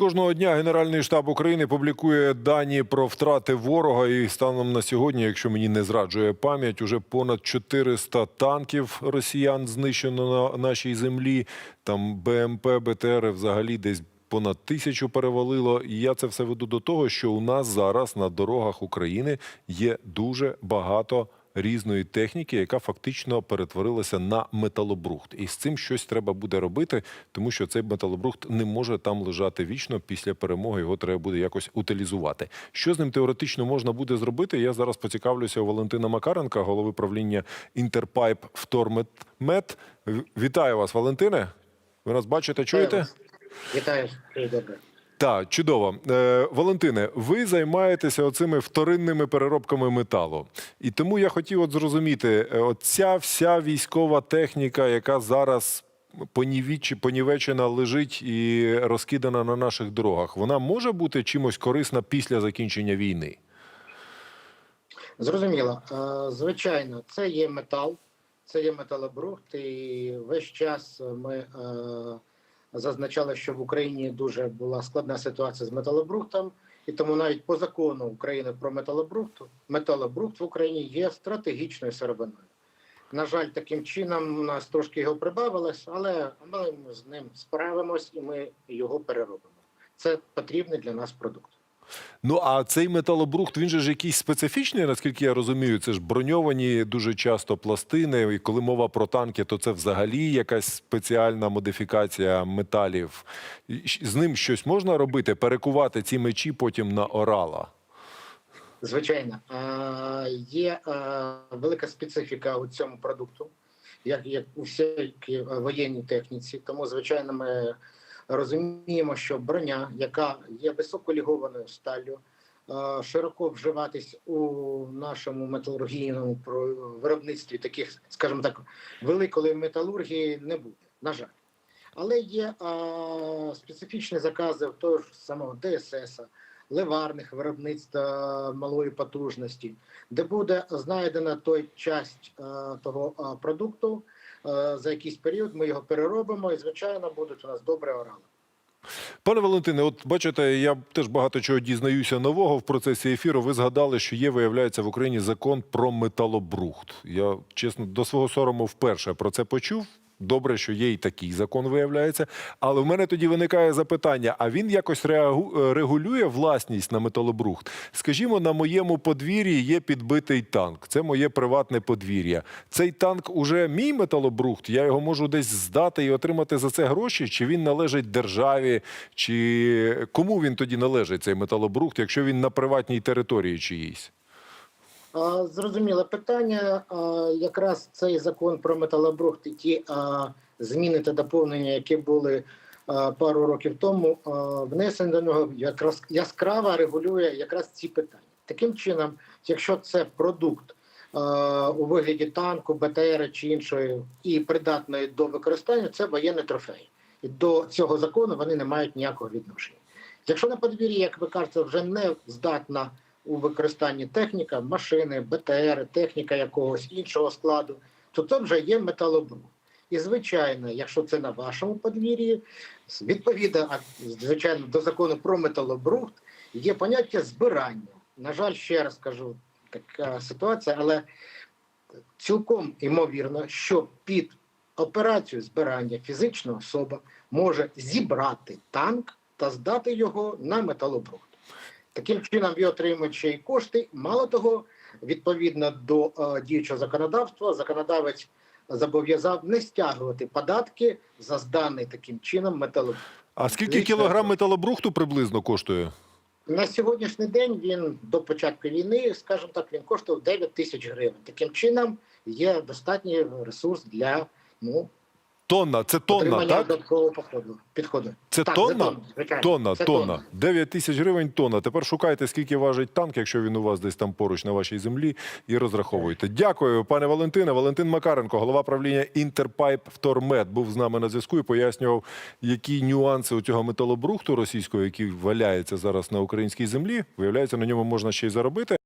Кожного дня Генеральний штаб України публікує дані про втрати ворога. І станом на сьогодні, якщо мені не зраджує пам'ять, уже понад 400 танків росіян знищено на нашій землі. Там БМП, БТР взагалі десь понад тисячу перевалило. І я це все веду до того, що у нас зараз на дорогах України є дуже багато різної техніки, яка фактично перетворилася на металобрухт. І з цим щось треба буде робити, тому що цей металобрухт не може там лежати вічно. Після перемоги його треба буде якось утилізувати. Що з ним теоретично можна буде зробити? Я зараз поцікавлюся у Валентина Макаренка, голови правління Інтерпайп Втормет. Вітаю вас, Валентине. Ви нас бачите, чуєте? Вітаю, добре. Так, чудово. Е, Валентине, ви займаєтеся оцими вторинними переробками металу. І тому я хотів от зрозуміти, е, от ця вся військова техніка, яка зараз понівіч, понівечена лежить і розкидана на наших дорогах, вона може бути чимось корисна після закінчення війни? Зрозуміло. Е, Звичайно, це є метал, це є металобрухт, і весь час ми е, зазначали, що в Україні дуже була складна ситуація з металобрухтом, і тому навіть по закону України про металобрухт, металобрухт в Україні є стратегічною сировиною. На жаль, таким чином у нас трошки його прибавилось, але ми з ним справимось і ми його переробимо. Це потрібний для нас продукт. Ну а цей металобрухт він же ж якийсь специфічний, наскільки я розумію. Це ж броньовані дуже часто пластини. І коли мова про танки, то це взагалі якась спеціальна модифікація металів. З ним щось можна робити, перекувати ці мечі потім на орала. Звичайно, є велика специфіка у цьому продукту, як, як у всякій воєнній техніці. Тому, звичайно, ми розуміємо, що броня, яка є високолігованою сталлю, е, широко вживатись у нашому металургійному виробництві таких, скажімо так, великої металургії не буде, на жаль. Але є а, специфічні закази того ж самого ДСС, ливарних виробництв е, малої потужності, де буде знайдена той часть е, того е, продукту за якийсь період. Ми його переробимо, і звичайно будуть у нас добре орали. Пане Валентине, от бачите, я теж багато чого дізнаюся нового в процесі ефіру. Ви згадали, що є, виявляється, в Україні закон про металобрухт. Я чесно до свого сорому вперше про це почув. Добре, що є і такий закон виявляється. Але в мене тоді виникає запитання: а він якось е, регулює власність на металобрухт? Скажімо, на моєму подвір'ї є підбитий танк. Це моє приватне подвір'я. Цей танк уже мій металобрухт. Я його можу десь здати і отримати за це гроші. Чи він належить державі, чи кому він тоді належить цей металобрухт, якщо він на приватній території чиїсь? Зрозуміле питання. Якраз цей закон про металобрухт ті зміни та доповнення, які були пару років тому, внесені до нього якраз яскраво регулює якраз ці питання. Таким чином, якщо це продукт у вигляді танку, БТР чи іншої і придатної до використання, це воєнний трофей. І до цього закону вони не мають ніякого відношення. Якщо на подвір'ї, як ви кажете, вже не здатна у використанні техніка, машини, БТР, техніка якогось іншого складу, то це вже є металобрухт. І звичайно, якщо це на вашому подвір'ї, відповідно, звичайно, до закону про металобрухт є поняття збирання. На жаль, ще раз кажу, така ситуація, але цілком ймовірно, що під операцію збирання фізична особа може зібрати танк та здати його на металобрухт. Таким чином, ви отримуєте ще й кошти. Мало того, відповідно до е, діючого законодавства, законодавець зобов'язав не стягувати податки за зданий таким чином металобрухт. А скільки кілограм металобрухту приблизно коштує? На сьогоднішній день він до початку війни, скажімо так, він коштував 9 тисяч гривень. Таким чином є достатній ресурс для ну Тонна, це тонна, так? додаткового походу підходу. Це Так, тонна? звичайно. Тонна, Це тонна. 9 тисяч гривень тонна. Тепер шукайте, скільки важить танк, якщо він у вас десь там поруч на вашій землі, і розраховуйте. Дякую, пане Валентине. Валентин Макаренко, голова правління Інтерпайп Втормет, був з нами на зв'язку і пояснював, які нюанси у цього металобрухту російського, який валяється зараз на українській землі. Виявляється, на ньому можна ще й заробити.